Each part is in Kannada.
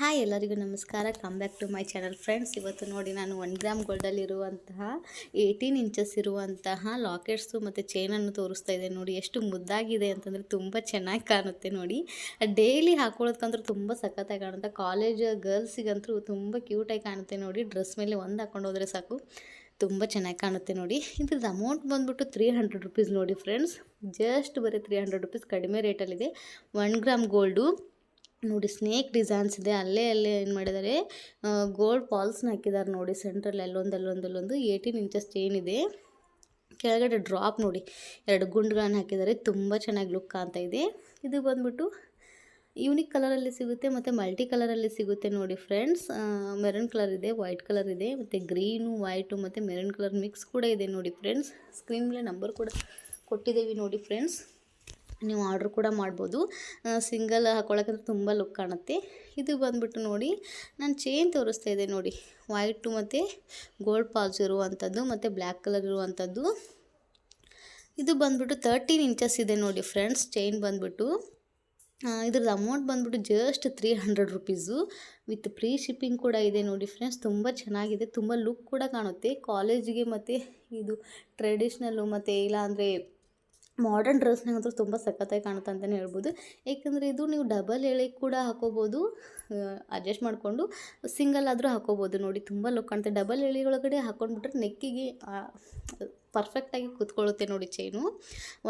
ಹಾಯ್ ಎಲ್ಲರಿಗೂ ನಮಸ್ಕಾರ. Come back to my channel friends ಇವತ್ತು ನೋಡಿ ನಾನು ಒನ್ ಗ್ರಾಮ್ ಗೋಲ್ಡಲ್ಲಿರುವಂತಹ ಏಯ್ಟೀನ್ ಇಂಚಸ್ ಇರುವಂತಹ ಲಾಕೆಟ್ಸು ಮತ್ತು ಚೈನನ್ನು ತೋರಿಸ್ತಾ ಇದೆ ನೋಡಿ ಎಷ್ಟು ಮುದ್ದಾಗಿದೆ ಅಂತಂದರೆ ತುಂಬ ಚೆನ್ನಾಗಿ ಕಾಣುತ್ತೆ ನೋಡಿ. ಡೈಲಿ ಹಾಕೊಳ್ಳೋದಕ್ಕಂತೂ ತುಂಬ ಸಖತ್ತಾಗಿ ಕಾಣುತ್ತೆ. ಕಾಲೇಜ್ ಗರ್ಲ್ಸಿಗಂತೂ ತುಂಬ ಕ್ಯೂಟಾಗಿ ಕಾಣುತ್ತೆ ನೋಡಿ. ಡ್ರೆಸ್ ಮೇಲೆ ಒಂದು ಹಾಕೊಂಡು ಹೋದರೆ ಸಾಕು. ತುಂಬ ಚೆನ್ನಾಗಿ ಕಾಣುತ್ತೆ ನೋಡಿ. ಇದ್ರದ್ದು ಅಮೌಂಟ್ ಬಂದ್ಬಿಟ್ಟು ತ್ರೀ ಹಂಡ್ರೆಡ್ ರುಪೀಸ್ ನೋಡಿ ಫ್ರೆಂಡ್ಸ್ ಜಸ್ಟ್ ಬರೀ ತ್ರೀ ಹಂಡ್ರೆಡ್ ರುಪೀಸ್ ಕಡಿಮೆ ರೇಟಲ್ಲಿದೆ ಒನ್ ಗ್ರಾಮ್ ಗೋಲ್ಡು ನೋಡಿ ಸ್ನೇಕ್ ಡಿಸೈನ್ಸ್ ಇದೆ. ಅಲ್ಲೇ ಅಲ್ಲೇ ಏನು ಮಾಡಿದ್ದಾರೆ ಗೋಲ್ಡ್ ಪಾಲ್ಸ್ನ ಹಾಕಿದ್ದಾರೆ ನೋಡಿ ಸೆಂಟ್ರಲ್ಲಿ ಅಲ್ಲೊಂದು ಅಲ್ಲೊಂದು ಅಲ್ಲೊಂದು ಏಯ್ಟೀನ್ ಇಂಚಸ್ ಇದೆ. ಕೆಳಗಡೆ ಡ್ರಾಪ್ ನೋಡಿ, ಎರಡು ಗುಂಡುಗಳನ್ನು ಹಾಕಿದ್ದಾರೆ ತುಂಬ ಚೆನ್ನಾಗಿ ಲುಕ್ ಕಾಣ್ತಾ ಇದೆ. ಇದು ಬಂದ್ಬಿಟ್ಟು ಯೂನಿಕ್ ಕಲರಲ್ಲಿ ಸಿಗುತ್ತೆ ಮತ್ತು ಮಲ್ಟಿ ಕಲರಲ್ಲಿ ಸಿಗುತ್ತೆ ನೋಡಿ ಫ್ರೆಂಡ್ಸ್ ಮೆರೂನ್ ಕಲರ್ ಇದೆ ವೈಟ್ ಕಲರ್ ಇದೆ, ಮತ್ತು ಗ್ರೀನು ವೈಟು ಮತ್ತು ಮೆರೂನ್ ಕಲರ್ ಮಿಕ್ಸ್ ಕೂಡ ಇದೆ ನೋಡಿ ಫ್ರೆಂಡ್ಸ್ ಸ್ಕ್ರೀನ್ ಮೇಲೆ ನಂಬರ್ ಕೂಡ ಕೊಟ್ಟಿದ್ದೀವಿ ನೋಡಿ ಫ್ರೆಂಡ್ಸ್ ನೀವು ಆರ್ಡ್ರ್ ಕೂಡ ಮಾಡ್ಬೋದು. ಸಿಂಗಲ್ ಹಾಕೊಳ್ಳೋಕ್ಕಂದ್ರೆ ತುಂಬ ಲುಕ್ ಕಾಣುತ್ತೆ. ಇದು ಬಂದ್ಬಿಟ್ಟು ನೋಡಿ, ನಾನು ಚೈನ್ ತೋರಿಸ್ತಾ ಇದೆ ನೋಡಿ. ವೈಟು ಮತ್ತು ಗೋಲ್ಡ್ ಪಾಲ್ಸ್ ಇರುವಂಥದ್ದು ಮತ್ತು ಬ್ಲ್ಯಾಕ್ ಕಲರ್ ಇರುವಂಥದ್ದು ಇದು ಬಂದ್ಬಿಟ್ಟು ತರ್ಟೀನ್ ಇಂಚಸ್ ಇದೆ ನೋಡಿ ಫ್ರೆಂಡ್ಸ್ ಚೈನ್ ಬಂದ್ಬಿಟ್ಟು. ಇದ್ರದ್ದು ಅಮೌಂಟ್ ಬಂದ್ಬಿಟ್ಟು just three hundred rupees with free shipping ಕೂಡ ಇದೆ ನೋಡಿ ಫ್ರೆಂಡ್ಸ್ ತುಂಬ ಚೆನ್ನಾಗಿದೆ, ತುಂಬ ಲುಕ್ ಕೂಡ ಕಾಣುತ್ತೆ. ಕಾಲೇಜಿಗೆ ಮತ್ತು ಇದು ಟ್ರೆಡಿಷ್ನಲ್ಲು ಮತ್ತು ಇಲ್ಲಾಂದರೆ ಮಾಡರ್ನ್ ಡ್ರೆಸ್ನಾಗಂತೂ ತುಂಬ ಸಖತ್ತಾಗಿ ಕಾಣುತ್ತೆ ಅಂತಲೇ ಹೇಳ್ಬೋದು. ಏಕೆಂದರೆ ಇದು ನೀವು ಡಬಲ್ ಎಳೆ ಕೂಡ ಹಾಕೋಬೋದು ಅಡ್ಜಸ್ಟ್ ಮಾಡಿಕೊಂಡು ಸಿಂಗಲ್ ಆದರೂ ಹಾಕೋಬೋದು. ನೋಡಿ, ತುಂಬ ಲುಕ್ ಕಾಣುತ್ತೆ. ಡಬಲ್ ಎಳೆ ಒಳಗಡೆ ಹಾಕೊಂಡ್ಬಿಟ್ರೆ ನೆಕ್ಕಿಗೆ ಪರ್ಫೆಕ್ಟಾಗಿ ಕೂತ್ಕೊಳ್ಳುತ್ತೆ ನೋಡಿ ಚೈನು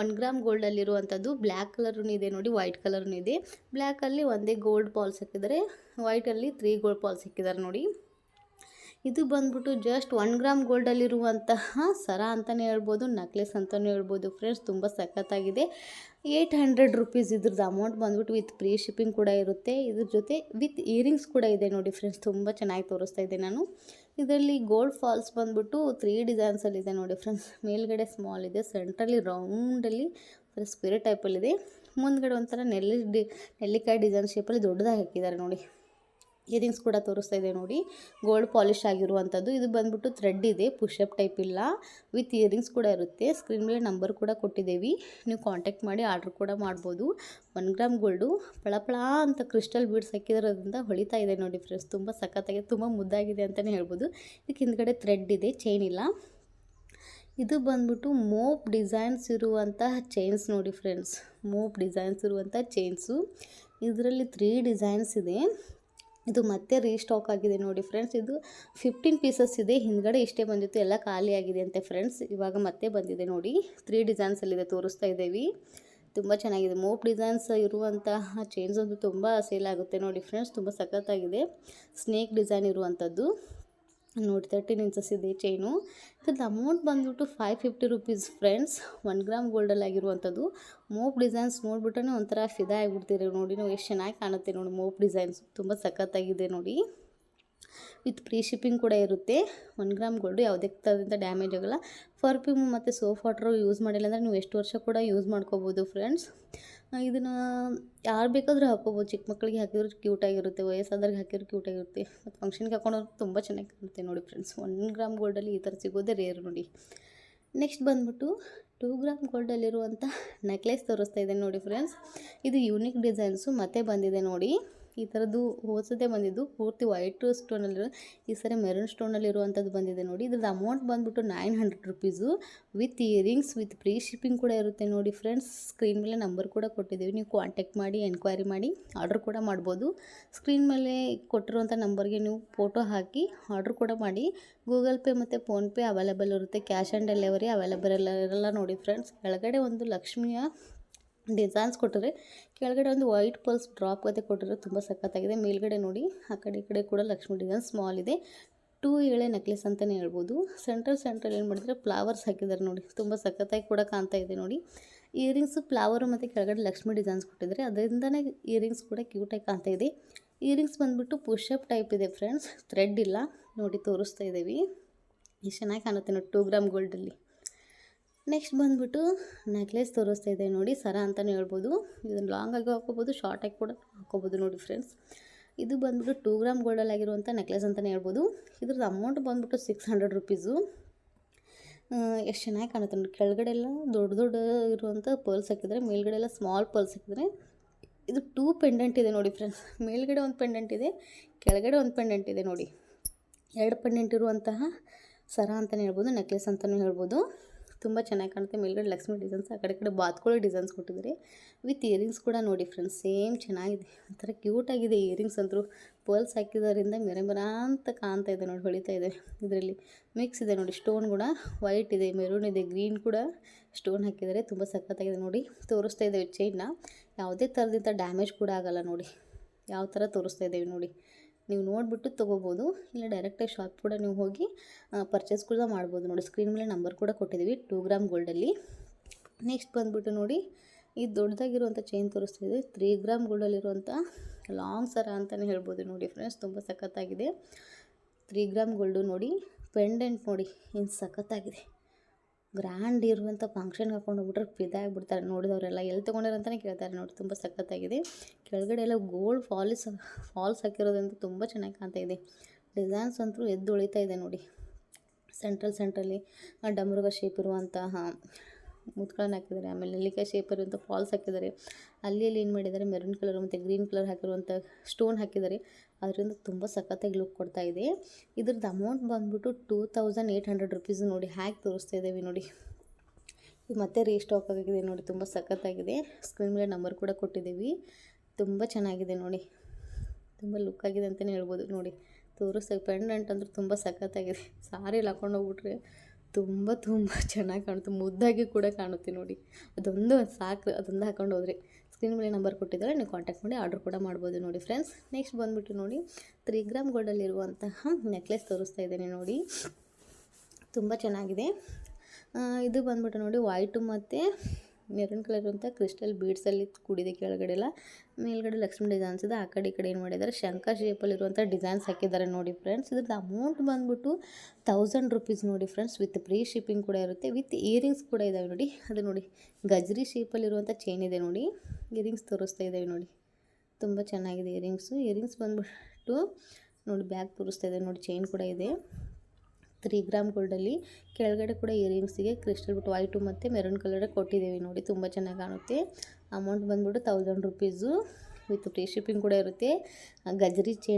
ಒನ್ ಗ್ರಾಮ್ ಗೋಲ್ಡಲ್ಲಿರುವಂಥದ್ದು ಬ್ಲ್ಯಾಕ್ ಕಲರೂ ಇದೆ ನೋಡಿ ವೈಟ್ ಕಲರೂ ಇದೆ. ಬ್ಲ್ಯಾಕಲ್ಲಿ ಒಂದೇ ಗೋಲ್ಡ್ ಪಾಲ್ಸ್ ಹಾಕಿದರೆ ವೈಟಲ್ಲಿ ತ್ರೀ ಗೋಲ್ಡ್ ಪಾಲ್ಸ್ ಹಾಕಿದ್ದಾರೆ ನೋಡಿ. ಇದು ಬಂದ್ಬಿಟ್ಟು ಜಸ್ಟ್ ಒನ್ ಗ್ರಾಮ್ ಗೋಲ್ಡಲ್ಲಿರುವಂತಹ ಸರ ಅಂತಲೇ ಹೇಳ್ಬೋದು ನಕ್ಲೆಸ್ ಅಂತಲೇ ಹೇಳ್ಬೋದು ಫ್ರೆಂಡ್ಸ್ ತುಂಬ ಸಖತ್ತಾಗಿದೆ. ಏಯ್ಟ್ ಹಂಡ್ರೆಡ್ ರುಪೀಸ್ ಇದ್ರದ್ದು ಅಮೌಂಟ್ ಬಂದ್ಬಿಟ್ಟು ವಿತ್ ಫ್ರೀ ಶಿಪ್ಪಿಂಗ್ ಕೂಡ ಇರುತ್ತೆ. ಇದ್ರ ಜೊತೆ ವಿತ್ ಇಯರಿಂಗ್ಸ್ ಕೂಡ ಇದೆ ನೋಡಿ ಫ್ರೆಂಡ್ಸ್ ತುಂಬ ಚೆನ್ನಾಗಿ ತೋರಿಸ್ತಾ ಇದ್ದೆ ನಾನು. ಇದರಲ್ಲಿ ಗೋಲ್ಡ್ ಫಾಲ್ಸ್ ಬಂದ್ಬಿಟ್ಟು ತ್ರೀ ಡಿಸೈನ್ಸಲ್ಲಿದೆ ನೋಡಿ ಫ್ರೆಂಡ್ಸ್ ಮೇಲ್ಗಡೆ ಸ್ಮಾಲ್ ಇದೆ ಸೆಂಟ್ರಲ್ಲಿ ರೌಂಡಲ್ಲಿ ಸ್ಪಿರಿಟ್ ಟೈಪಲ್ಲಿದೆ ಮುಂದ್ಗಡೆ ಒಂಥರ ನೆಲ್ಲಿ, ನೆಲ್ಲಿಕಾಯಿ ಡಿಸೈನ್ ಶೇಪಲ್ಲಿ ದೊಡ್ಡದಾಗಿ ಹಾಕಿದ್ದಾರೆ ನೋಡಿ. ಇಯರಿಂಗ್ಸ್ ಕೂಡ ತೋರಿಸ್ತಾ ಇದೆ ನೋಡಿ. ಗೋಲ್ಡ್ ಪಾಲಿಶ್ ಆಗಿರುವಂಥದ್ದು. ಇದು ಬಂದ್ಬಿಟ್ಟು ಥ್ರೆಡ್ ಇದೆ. ಪುಷಪ್ ಟೈಪ್ ಇಲ್ಲ. ವಿತ್ ಇಯರಿಂಗ್ಸ್ ಕೂಡ ಇರುತ್ತೆ. ಸ್ಕ್ರೀನ್ ಮೇಲೆ ನಂಬರ್ ಕೂಡ ಕೊಟ್ಟಿದ್ದೀವಿ. ನೀವು ಕಾಂಟ್ಯಾಕ್ಟ್ ಮಾಡಿ ಆರ್ಡ್ರ್ ಕೂಡ ಮಾಡ್ಬೋದು. ಒನ್ ಗ್ರಾಮ್ ಗೋಲ್ಡು ಪಳಪಳ ಅಂತ ಕ್ರಿಸ್ಟಲ್ ಬೀಡ್ಸ್ ಹಾಕಿರೋದ್ರಿಂದ ಹೊಳಿತಾ ಇದೆ ನೋಡಿ ಫ್ರೆಂಡ್ಸ್. ತುಂಬ ಸಖತ್ತಾಗಿದೆ ತುಂಬ ಮುದ್ದಾಗಿದೆ ಅಂತಲೇ ಹೇಳ್ಬೋದು. ಇದಕ್ಕೆ ಹಿಂದ್ಗಡೆ ಥ್ರೆಡ್ ಇದೆ. ಚೈನ್ ಇಲ್ಲ. ಇದು ಬಂದ್ಬಿಟ್ಟು ಮೋಪ್ ಡಿಸೈನ್ಸ್ ಇರುವಂತಹ ಚೈನ್ಸ್ ನೋಡಿ ಫ್ರೆಂಡ್ಸ್. ಮೋಪ್ ಡಿಸೈನ್ಸ್ ಇರುವಂಥ ಚೈನ್ಸು. ಇದರಲ್ಲಿ ತ್ರೀ ಡಿಸೈನ್ಸ್ ಇದೆ. ಇದು ಮತ್ತೆ ರೀಸ್ಟಾಕ್ ಆಗಿದೆ ನೋಡಿ ಫ್ರೆಂಡ್ಸ್. ಇದು ಫಿಫ್ಟೀನ್ ಪೀಸಸ್ ಇದೆ. ಹಿಂದ್ಗಡೆ ಇಷ್ಟೇ ಬಂದಿತ್ತು. ಎಲ್ಲ ಖಾಲಿ ಆಗಿದೆ ಅಂತೆ ಫ್ರೆಂಡ್ಸ್. ಇವಾಗ ಮತ್ತೆ ಬಂದಿದೆ ನೋಡಿ. ತ್ರೀ ಡಿಸೈನ್ಸಲ್ಲಿದೆ ತೋರಿಸ್ತಾ ಇದ್ದೀವಿ. ತುಂಬ ಚೆನ್ನಾಗಿದೆ. ಮೋಪ್ ಡಿಸೈನ್ಸ್ ಇರುವಂತಹ ಚೈನ್ಸ್ ಒಂದು ತುಂಬ ಸೇಲ್ ಆಗುತ್ತೆ ನೋಡಿ ಫ್ರೆಂಡ್ಸ್. ತುಂಬ ಸಖತ್ತಾಗಿದೆ. ಸ್ನೇಕ್ ಡಿಸೈನ್ ಇರುವಂಥದ್ದು. ನೋಡಿ ತರ್ಟೀನ್ ಇಂಚಸ್ ಇದೆ ಚೈನು ಇದ್ರದ್ದು ಅಮೌಂಟ್ ಬಂದುಬಿಟ್ಟು five fifty rupees friends one gram ಗೋಲ್ಡಲ್ಲಿ ಆಗಿರುವಂಥದ್ದು. ಮೋಪ್ ಡಿಸೈನ್ಸ್ ನೋಡ್ಬಿಟ್ಟೇ ಒಂಥರ ಫಿದಾ ಆಗಿಬಿಡ್ತೀರಿ ನೋಡಿ. ನಾವು ಎಷ್ಟು ಚೆನ್ನಾಗಿ ಕಾಣುತ್ತೆ ನೋಡಿ ಮೋಪ್ ಡಿಸೈನ್ಸ್ ತುಂಬ ಸಖತ್ತಾಗಿದೆ ನೋಡಿ. ವಿತ್ ಪ್ರೀ ಶಿಪ್ಪಿಂಗ್ ಕೂಡ ಇರುತ್ತೆ. ಒನ್ ಗ್ರಾಮ್ ಗೋಲ್ಡು ಯಾವುದೇ ಥರದಿಂದ ಡ್ಯಾಮೇಜ್ ಆಗೋಲ್ಲ. ಫರ್ಫ್ಯೂಮ್ ಮತ್ತು ಸೋಫ್ ವಾಟ್ರು ಯೂಸ್ ಮಾಡಿಲ್ಲ ಅಂದರೆ ನೀವು ಎಷ್ಟು ವರ್ಷ ಕೂಡ ಯೂಸ್ ಮಾಡ್ಕೋಬೋದು ಫ್ರೆಂಡ್ಸ್ ಇದನ್ನು ಯಾರು ಬೇಕಾದರೂ ಹಾಕೋಬೋದು ಚಿಕ್ಕ ಮಕ್ಕಳಿಗೆ ಹಾಕಿದ್ರು ಕ್ಯೂಟಾಗಿರುತ್ತೆ ವಯಸ್ಸಾದ್ರಿಗೆ ಹಾಕಿದ್ರು ಕ್ಯೂಟಾಗಿರುತ್ತೆ ಮತ್ತು ಫಂಕ್ಷನ್ಗೆ ಹಾಕೊಂಡ್ರೆ ತುಂಬ ಚೆನ್ನಾಗಿ ಕಾಣುತ್ತೆ ನೋಡಿ ಫ್ರೆಂಡ್ಸ್ ಒನ್ ಗ್ರಾಮ್ ಗೋಲ್ಡಲ್ಲಿ ಈ ಥರ ಸಿಗೋದೇ ರೇರ್ ನೋಡಿ. ನೆಕ್ಸ್ಟ್ ಬಂದ್ಬಿಟ್ಟು ಟೂ ಗ್ರಾಮ್ ಗೋಲ್ಡಲ್ಲಿರುವಂಥ ನೆಕ್ಲೆಸ್ ತೋರಿಸ್ತಾ ಇದೆ ನೋಡಿ ಫ್ರೆಂಡ್ಸ್ ಇದು ಯೂನಿಕ್ ಡಿಸೈನ್ಸು ಮತ್ತೆ ಬಂದಿದೆ ನೋಡಿ. ಈ ಥರದ್ದು ಹೋಸದೇ ಬಂದಿದ್ದು. ಪೂರ್ತಿ ವೈಟ್ ಸ್ಟೋನಲ್ಲಿರೋ ಈ ಸರಿ ಮೆರೂನ್ ಸ್ಟೋನಲ್ಲಿರುವಂಥದ್ದು ಬಂದಿದೆ ನೋಡಿ. ಇದ್ರದ್ದು ಅಮೌಂಟ್ ಬಂದ್ಬಿಟ್ಟು nine hundred rupees with earrings with free shipping ಕೂಡ ಇರುತ್ತೆ ನೋಡಿ ಫ್ರೆಂಡ್ಸ್ ಸ್ಕ್ರೀನ್ ಮೇಲೆ ನಂಬರ್ ಕೂಡ ಕೊಟ್ಟಿದ್ದೀವಿ. ನೀವು ಕಾಂಟ್ಯಾಕ್ಟ್ ಮಾಡಿ ಎನ್ಕ್ವೈರಿ ಮಾಡಿ ಆರ್ಡ್ರ್ ಕೂಡ ಮಾಡ್ಬೋದು. ಸ್ಕ್ರೀನ್ ಮೇಲೆ ಕೊಟ್ಟಿರುವಂಥ ನಂಬರ್ಗೆ ನೀವು ಫೋಟೋ ಹಾಕಿ ಆರ್ಡ್ರ್ ಕೂಡ ಮಾಡಿ. ಗೂಗಲ್ ಪೇ ಮತ್ತು ಫೋನ್ಪೇ ಅವೈಲೇಬಲ್ ಇರುತ್ತೆ. ಕ್ಯಾಶ್ ಆನ್ ಡೆಲಿವರಿ ಅವೈಲೇಬಲ್ ಎಲ್ಲ ಇರಲ್ಲ ನೋಡಿ ಫ್ರೆಂಡ್ಸ್ ಕೆಳಗಡೆ ಒಂದು ಲಕ್ಷ್ಮಿಯ ಡಿಸೈನ್ಸ್ ಕೊಟ್ಟರೆ ಕೆಳಗಡೆ ಒಂದು ವೈಟ್ ಪಲ್ಸ್ ಡ್ರಾಪ್ ಗತೆ ಕೊಟ್ಟಿರೋ ತುಂಬ ಸಖತ್ತಾಗಿದೆ. ಮೇಲ್ಗಡೆ ನೋಡಿ, ಆ ಕಡೆ ಈ ಕಡೆ ಕೂಡ ಲಕ್ಷ್ಮಿ ಡಿಸೈನ್ ಸ್ಮಾಲ್ ಇದೆ. ಟೂ ಏಳೆ ನೆಕ್ಲೆಸ್ ಅಂತಲೇ ಹೇಳ್ಬೋದು. ಸೆಂಟ್ರಲ್ ಸೆಂಟ್ರಲ್ ಏನು ಮಾಡಿದರೆ ಫ್ಲವರ್ಸ್ ಹಾಕಿದ್ದಾರೆ ನೋಡಿ. ತುಂಬ ಸಖತ್ತಾಗಿ ಕೂಡ ಕಾಣ್ತಾ ಇದೆ ನೋಡಿ. ಇಯರಿಂಗ್ಸು ಫ್ಲವರು ಮತ್ತು ಕೆಳಗಡೆ ಲಕ್ಷ್ಮಿ ಡಿಸೈನ್ಸ್ ಕೊಟ್ಟಿದ್ದಾರೆ. ಅದರಿಂದನೇ ಇಯರಿಂಗ್ಸ್ ಕೂಡ ಕ್ಯೂಟಾಗಿ ಕಾಣ್ತಾ ಇದೆ. ಇಯರಿಂಗ್ಸ್ ಬಂದುಬಿಟ್ಟು ಪುಷಪ್ ಟೈಪ್ ಇದೆ ಫ್ರೆಂಡ್ಸ್ ಥ್ರೆಡ್ ಇಲ್ಲ. ನೋಡಿ, ತೋರಿಸ್ತಾ ಇದ್ದೀವಿ. ಎಷ್ಟು ಚೆನ್ನಾಗಿ ಕಾಣುತ್ತೆ ನೋಡಿ ಟೂ ಗ್ರಾಮ್ ಗೋಲ್ಡಲ್ಲಿ ನೆಕ್ಸ್ಟ್ ಬಂದ್ಬಿಟ್ಟು ನೆಕ್ಲೆಸ್ ತೋರಿಸ್ತಾ ಇದೆ ನೋಡಿ, ಸರ ಅಂತಲೇ ಹೇಳ್ಬೋದು. ಇದನ್ನು ಲಾಂಗ್ ಆಗಿ ಹಾಕೋಬೋದು ಶಾರ್ಟ್ ಆಗಿ ಕೂಡ ಹಾಕೋಬೋದು ನೋಡಿ ಫ್ರೆಂಡ್ಸ್ ಇದು ಬಂದ್ಬಿಟ್ಟು ಟೂ ಗ್ರಾಮ್ ಗೋಲ್ಡಲ್ಲಿ ಆಗಿರುವಂಥ ನೆಕ್ಲೆಸ್ ಅಂತಲೇ ಹೇಳ್ಬೋದು. ಇದ್ರದ್ದು ಅಮೌಂಟ್ ಬಂದ್ಬಿಟ್ಟು ಸಿಕ್ಸ್ ಹಂಡ್ರೆಡ್ ರುಪೀಸು ಎಷ್ಟು ಚೆನ್ನಾಗಿ ಕಾಣುತ್ತೆ ನೋಡಿ, ಕೆಳಗಡೆ ಎಲ್ಲ ದೊಡ್ಡ ದೊಡ್ಡ ಇರುವಂಥ ಪರ್ಲ್ಸ್ ಹಾಕಿದರೆ, ಮೇಲ್ಗಡೆ ಎಲ್ಲ ಸ್ಮಾಲ್ ಪರ್ಲ್ಸ್ ಹಾಕಿದರೆ, ಇದು ಟೂ ಪೆಂಡೆಂಟ್ ಇದೆ ನೋಡಿ ಫ್ರೆಂಡ್ಸ್ ಮೇಲ್ಗಡೆ ಒಂದು ಪೆಂಡೆಂಟ್ ಇದೆ, ಕೆಳಗಡೆ ಒಂದು ಪೆಂಡೆಂಟ್ ಇದೆ ನೋಡಿ. ಎರಡು ಪೆಂಡೆಂಟ್ ಇರುವಂತಹ ಸರ ಅಂತಲೇ ಹೇಳ್ಬೋದು ನೆಕ್ಲೆಸ್ ಅಂತಲೂ ಹೇಳ್ಬೋದು. ತುಂಬ ಚೆನ್ನಾಗಿ ಕಾಣುತ್ತೆ. ಮೇಲ್ಗಡೆ ಲಕ್ಷ್ಮಿ ಡಿಸೈನ್ಸ್, ಆ ಕಡೆ ಕಡೆ ಬಾತ್ಕೋಳಿ ಡಿಸೈನ್ಸ್ ಕೊಟ್ಟಿದ್ದಾರೆ. ವಿತ್ ಇಯರಿಂಗ್ಸ್ ಕೂಡ ನೋಡಿ ಫ್ರೆಂಡ್ಸ್, ಸೇಮ್ ಚೆನ್ನಾಗಿದೆ. ಒಂಥರ ಕ್ಯೂಟಾಗಿದೆ ಇಯರಿಂಗ್ಸ್ ಅಂತೂ. ಪರ್ಲ್ಸ್ ಹಾಕಿದ್ರಿಂದ ಮೆರೆ ಮೆರ ಅಂತ ಕಾಣ್ತಾ ಇದೆ ನೋಡಿ, ಹೊಳಿತಾ ಇದೆ ಇದರಲ್ಲಿ. ಮಿಕ್ಸ್ ಇದೆ ನೋಡಿ, ಸ್ಟೋನ್ ಕೂಡ ವೈಟ್ ಇದೆ, ಮೆರೂನ್ ಇದೆ, ಗ್ರೀನ್ ಕೂಡ ಸ್ಟೋನ್ ಹಾಕಿದ್ದಾರೆ. ತುಂಬ ಸಖತ್ತಾಗಿದೆ ನೋಡಿ, ತೋರಿಸ್ತಾ ಇದ್ದೇವೆ ಚೈನ್ನ ಯಾವುದೇ ಥರದಿಂದ ಡ್ಯಾಮೇಜ್ ಕೂಡ ಆಗಲ್ಲ ನೋಡಿ. ಯಾವ ಥರ ತೋರಿಸ್ತಾ ಇದ್ದೇವೆ ನೋಡಿ. ನೀವು ನೋಡಿಬಿಟ್ಟು ತೊಗೋಬೋದು. ಇಲ್ಲ ಡೈರೆಕ್ಟಾಗಿ ಶಾಪ್ ಕೂಡ ನೀವು ಹೋಗಿ ಪರ್ಚೇಸ್ ಕೂಡ ಮಾಡ್ಬೋದು. ನೋಡಿ ಸ್ಕ್ರೀನ್ ಮೇಲೆ ನಂಬರ್ ಕೂಡ ಕೊಟ್ಟಿದ್ದೀವಿ ಟೂ ಗ್ರಾಮ್ ಗೋಲ್ಡಲ್ಲಿ ನೆಕ್ಸ್ಟ್ ಬಂದುಬಿಟ್ಟು ನೋಡಿ, ಈ ದೊಡ್ಡದಾಗಿರುವಂಥ ಚೈನ್ ತೋರಿಸ್ತಿದೆ ತ್ರೀ ಗ್ರಾಮ್ ಗೋಲ್ಡಲ್ಲಿರುವಂಥ ಲಾಂಗ್ ಸರ ಅಂತಲೇ ಹೇಳ್ಬೋದು. ನೋಡಿ ಫ್ರೆಂಡ್ಸ್ ತುಂಬ ಸಖತ್ತಾಗಿದೆ. ತ್ರೀ ಗ್ರಾಮ್ ಗೋಲ್ಡು ನೋಡಿ ಪೆಂಡೆಂಟ್ ನೋಡಿ ಇನ್ನು ಸಖತ್ತಾಗಿದೆ. ಗ್ರ್ಯಾಂಡ್ ಇರುವಂಥ ಫಂಕ್ಷನ್ಗೆ ಹಾಕೊಂಡು ಹೋಗ್ಬಿಟ್ರೆ ಫಿದಾಗಿಬಿಡ್ತಾರೆ ನೋಡಿದವರೆಲ್ಲ ಎಲ್ಲಿ ತೊಗೊಂಡಿರೋ ಅಂತಲೇ ಕೇಳ್ತಾರೆ ನೋಡಿ, ತುಂಬ ಸಖತ್ತಾಗಿದೆ. ಕೆಳಗಡೆ ಎಲ್ಲ ಗೋಲ್ಡ್ ಫಾಲಿಸ್, ಫಾಲ್ಸ್ ಹಾಕಿರೋದಂತೂ ತುಂಬ ಚೆನ್ನಾಗಿ ಕಾಣ್ತಾ ಇದೆ. ಡಿಸೈನ್ಸ್ ಅಂತೂ ಎದ್ದು ಉಳಿತಾ ಇದೆ ನೋಡಿ. ಸೆಂಟ್ರಲ್ ಸೆಂಟ್ರಲ್ಲಿ ಡಮರುಗ ಶೇಪ್ ಇರುವಂತಹ ಮುತ್ಗಳನ್ನು ಹಾಕಿದ್ದಾರೆ. ಆಮೇಲೆ ನೆಲ್ಲಿಕಾಯಿ ಶೇಪರ್ ಅಂತ ಫಾಲ್ಸ್ ಹಾಕಿದ್ದಾರೆ. ಅಲ್ಲಿ ಅಲ್ಲಿ ಏನು ಮಾಡಿದ್ದಾರೆ? ಮೆರೂನ್ ಕಲರ್ ಮತ್ತು ಗ್ರೀನ್ ಕಲರ್ ಹಾಕಿರುವಂಥ ಸ್ಟೋನ್ ಹಾಕಿದ್ದಾರೆ. ಅದರಿಂದ ತುಂಬ ಸಖತ್ತಾಗಿ ಲುಕ್ ಕೊಡ್ತಾ ಇದೆ. ಇದ್ರದ್ದು ಅಮೌಂಟ್ ಬಂದ್ಬಿಟ್ಟು two thousand eight hundred rupees ನೋಡಿ ಹ್ಯಾಕ್ ತೋರಿಸ್ತಾ ಇದ್ದೀವಿ ನೋಡಿ. ಇದು ಮತ್ತೆ ರೀಸ್ಟಾಕ್ ಆಗಿದೆ ನೋಡಿ, ತುಂಬ ಸಖತ್ತಾಗಿದೆ. ಸ್ಕ್ರೀನ್ ಮೇಲೆ ನಂಬರ್ ಕೂಡ ಕೊಟ್ಟಿದ್ದೀವಿ. ತುಂಬ ಚೆನ್ನಾಗಿದೆ ನೋಡಿ. ತುಂಬ ಲುಕ್ ಆಗಿದೆ ಅಂತಲೇ ಹೇಳ್ಬೋದು ನೋಡಿ. ತೋರಿಸ್ತಾ ಪೆಂಡೆಂಟ್ ಅಂದ್ರೆ ತುಂಬ ಸಖತ್ತಾಗಿದೆ. ಸಾರಿ ಹಾಕೊಂಡು ಹೋಗ್ಬಿಟ್ರೆ ತುಂಬ ತುಂಬ ಚೆನ್ನಾಗಿ ಕಾಣುತ್ತೆ. ಮುದ್ದಾಗಿ ಕೂಡ ಕಾಣುತ್ತೆ ನೋಡಿ. ಅದೊಂದು ಸಾಕು, ಅದೊಂದು ಹಾಕೊಂಡು ಹೋದರೆ. ಸ್ಕ್ರೀನ್ ಮೇಲೆ ನಂಬರ್ ಕೊಟ್ಟಿದ್ದಾರೆ, ನೀವು ಕಾಂಟ್ಯಾಕ್ಟ್ ಮಾಡಿ ಆರ್ಡರ್ ಕೂಡ ಮಾಡ್ಬೋದು ನೋಡಿ ಫ್ರೆಂಡ್ಸ್ ನೆಕ್ಸ್ಟ್ ಬಂದುಬಿಟ್ಟು ನೋಡಿ ತ್ರೀ ಗ್ರಾಮ್ ಗೋಲ್ಡಲ್ಲಿರುವಂತಹ ನೆಕ್ಲೆಸ್ ತೋರಿಸ್ತಾ ಇದ್ದೇನೆ ನೋಡಿ. ತುಂಬ ಚೆನ್ನಾಗಿದೆ. ಇದು ಬಂದ್ಬಿಟ್ಟು ನೋಡಿ ವೈಟು ಮತ್ತು ಮೆರೂನ್ ಕಲರ್ ಅಂತ ಕ್ರಿಸ್ಟಲ್ ಬೀಡ್ಸಲ್ಲಿ ಕೂಡಿದೆ ಕೆಳಗಡೆ ಎಲ್ಲ. ಮೇಲ್ಗಡೆ ಲಕ್ಷ್ಮಿ ಡಿಸೈನ್ಸ್ ಇದೆ, ಆ ಕಡೆ ಈ ಕಡೆ ಏನು ಮಾಡಿದ್ದಾರೆ ಶಂಕರ್ ಶೇಪಲ್ಲಿರುವಂಥ ಡಿಸೈನ್ಸ್ ಹಾಕಿದ್ದಾರೆ ನೋಡಿ ಫ್ರೆಂಡ್ಸ್ ಇದ್ರದ್ದು ಅಮೌಂಟ್ ಬಂದ್ಬಿಟ್ಟು ತೌಸಂಡ್ ರುಪೀಸ್ ನೋಡಿ ಫ್ರೆಂಡ್ಸ್ ವಿತ್ ಫ್ರೀ ಶಿಪ್ಪಿಂಗ್ ಕೂಡ ಇರುತ್ತೆ ವಿತ್ ಇಯರಿಂಗ್ಸ್ ಕೂಡ ಇದ್ದಾವೆ ನೋಡಿ. ಅದು ನೋಡಿ, ಗಜ್ರಿ ಶೇಪಲ್ಲಿರುವಂಥ ಚೈನ್ ಇದೆ ನೋಡಿ. ಇಯರಿಂಗ್ಸ್ ತೋರಿಸ್ತಾ ಇದ್ದಾವೆ ನೋಡಿ. ತುಂಬ ಚೆನ್ನಾಗಿದೆ ಇಯರಿಂಗ್ಸು ಇಯರಿಂಗ್ಸ್ ಬಂದ್ಬಿಟ್ಟು ನೋಡಿ ಬ್ಯಾಗ್ ತೋರಿಸ್ತಾ ಇದೆ ನೋಡಿ ಚೈನ್ ಕೂಡ ಇದೆ. ತ್ರೀ ಗ್ರಾಮ್ ಗೋಲ್ಡಲ್ಲಿ ಕೆಳಗಡೆ ಕೂಡ ಇಯರಿಂಗ್ಸಿಗೆ ಕ್ರಿಸ್ಟಲ್ ಬಿಟ್ಟು ವೈಟು ಮತ್ತು ಮೆರೂನ್ ಕಲರ್ ಕೊಟ್ಟಿದ್ದೀವಿ ನೋಡಿ, ತುಂಬ ಚೆನ್ನಾಗಿ ಕಾಣುತ್ತೆ. ಅಮೌಂಟ್ ಬಂದ್ಬಿಟ್ಟು thousand rupees with free shipping ಕೂಡ ಇರುತ್ತೆ. ಗಜರಿ ಚೈನ್